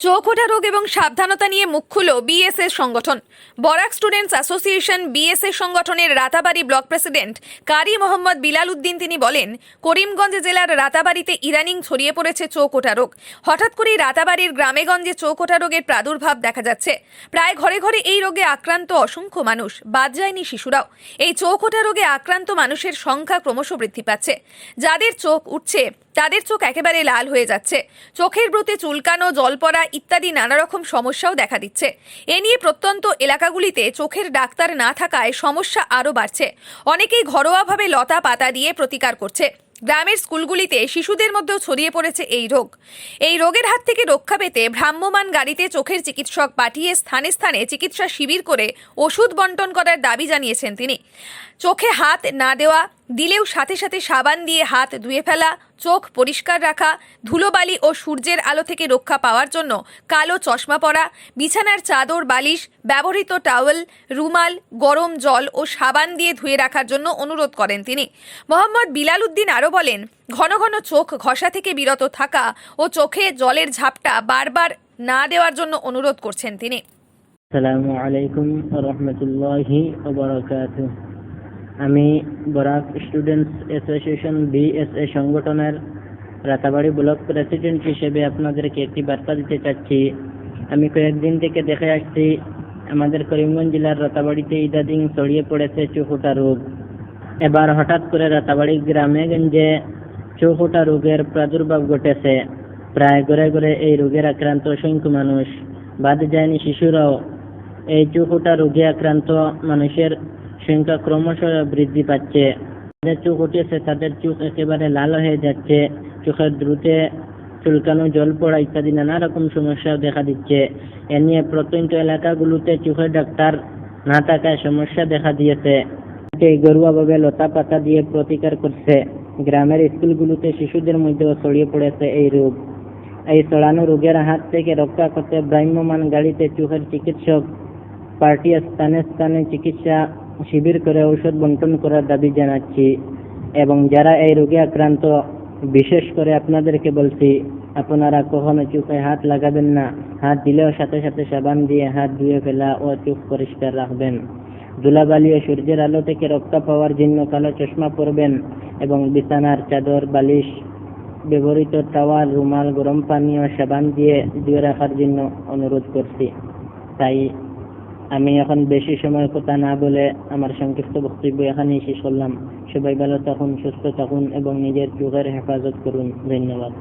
চোখোটা রোগ এবং সাবধানতা নিয়ে মুখ খুলো বিএসএস সংগঠন। বরাক স্টুডেন্টস অ্যাসোসিয়েশন বিএসএস সংগঠনের রাতাবাড়ি ব্লক প্রেসিডেন্ট কারি মোহাম্মদ বিলাল উদ্দিন তিনি বলেন, করিমগঞ্জ জেলার রাতাবাড়িতে ইদানিং ছড়িয়ে পড়েছে চৌকোটা রোগ। হঠাৎ করেই রাতাবাড়ির গ্রামেগঞ্জে চৌকোটা রোগের প্রাদুর্ভাব দেখা যাচ্ছে। প্রায় ঘরে ঘরে এই রোগে আক্রান্ত অসংখ্য মানুষ, বাদ যায়নি শিশুরাও। এই চৌকোটা রোগে আক্রান্ত মানুষের সংখ্যা ক্রমশ বৃদ্ধি পাচ্ছে। যাদের চোখ উঠছে, তাদের চোখ একেবারে লাল হয়ে যাচ্ছে। চোখের ব্রতে চুলকানো, জল পড়া ইত্যাদি নানা রকম সমস্যাও দেখা দিচ্ছে। এ নিয়ে প্রত্যন্ত এলাকাগুলিতে চোখের ডাক্তার না থাকায় সমস্যা আরও বাড়ছে। অনেকেই ঘরোয়াভাবে লতা পাতা দিয়ে প্রতিকার করছে। গ্রামের স্কুলগুলিতে শিশুদের মধ্যেও ছড়িয়ে পড়েছে এই রোগ। এই রোগের হাত থেকে রক্ষা পেতে ভ্রাম্যমাণ গাড়িতে চোখের চিকিৎসক পাঠিয়ে স্থানে স্থানে চিকিৎসা শিবির করে ওষুধ বন্টন করার দাবি জানিয়েছেন তিনি। চোখে হাত না দেওয়া দিলেও সাথে সাথে সাবান দিয়ে হাত ধুয়ে ফেলা, চোখ পরিষ্কার রাখা, ধুলোবালি ও সূর্যের আলো থেকে রক্ষা পাওয়ার জন্য কালো চশমা পরা, বিছানার চাদর, বালিশ, ব্যবহৃত টাওয়েল, রুমাল, গরম জল ও সাবান দিয়ে ধুয়ে রাখার জন্য অনুরোধ করেন তিনি। মোহাম্মদ বিলাল উদ্দিন আরও বলেন, ঘন ঘন চোখ ঘষা থেকে বিরত থাকা ও চোখে জলের ঝাপটা বারবার না দেওয়ার জন্য অনুরোধ করছেন তিনি। আসসালামু আলাইকুম রহমতুল্লাহি আমি বরাক স্টুডেন্টস অ্যাসোসিয়েশন বিএসএ সংগঠনের রাতাবাড়ি ব্লক প্রেসিডেন্ট হিসেবে আপনাদেরকে একটি বার্তা দিতে চাচ্ছি। আমি কয়েকদিন থেকে দেখে আসছি, আমাদের করিমগঞ্জ জেলার রাতাবাড়িতে ইদাদিং ছড়িয়ে পড়েছে চুকুটা রোগ। এবার হঠাৎ করে রাতাবাড়ি গ্রামে গঞ্জে চৌকুটা রোগের প্রাদুর্ভাব ঘটেছে। প্রায় ঘরে ঘরে এই রোগের আক্রান্ত অসংখ্য মানুষ। বাদ যায়নি শিশুরাও। এই চৌকুটা রোগে আক্রান্ত মানুষের সংখ্যা ক্রমশ বৃদ্ধি পাচ্ছে। যাদের চোখ উঠেছে, তাদের চোখ একেবারে লাল হয়ে যাচ্ছে চোখের দ্রুতে চুলকানো, জল পড়া ইত্যাদি নানা রকম সমস্যা দেখা দিচ্ছে। এ নিয়ে প্রত্যন্ত এলাকাগুলোতে চোখের ডাক্তার না থাকায় সমস্যা দেখা দিয়েছে। এই ঘরোয়াভাবে লতা পাতা দিয়ে প্রতিকার করছে। গ্রামের স্কুলগুলোতে শিশুদের মধ্যেও ছড়িয়ে পড়েছে এই রোগ। এই ছড়ানো রোগের হাত থেকে রক্ষা করতে ভ্রাম্যমান গাড়িতে চোখের চিকিৎসক পার্টি স্থানে স্থানে চিকিৎসা শিবির করে ঔষধ বন্টন করার দাবি জানাচ্ছি এবং যারা এই রোগে আক্রান্ত, বিশেষ করে আপনাদেরকে বলছি, আপনারা কখনো চোখে হাত লাগাবেন না। হাত দিলেও সাথে সাথে সাবান দিয়ে হাত ধুয়ে ফেলা ও চোখ পরিষ্কার রাখবেন। ধুলাবালি ও সূর্যের আলো থেকে রক্ষা পাওয়ার জন্য কালো চশমা পরবেন এবং বিছানার চাদর, বালিশ, ব্যবহৃত টাওয়াল, রুমাল, গরম পানি ও সাবান দিয়ে ধুয়ে রাখার জন্য অনুরোধ করছি। তাই আমি এখন বেশি সময় কথা না বলে আমার সংক্ষিপ্ত বক্তব্য এখানেই শেষ করলাম। সবাই ভালো থাকুন, সুস্থ থাকুন এবং নিজের যোগের হেফাজত করুন। ধন্যবাদ।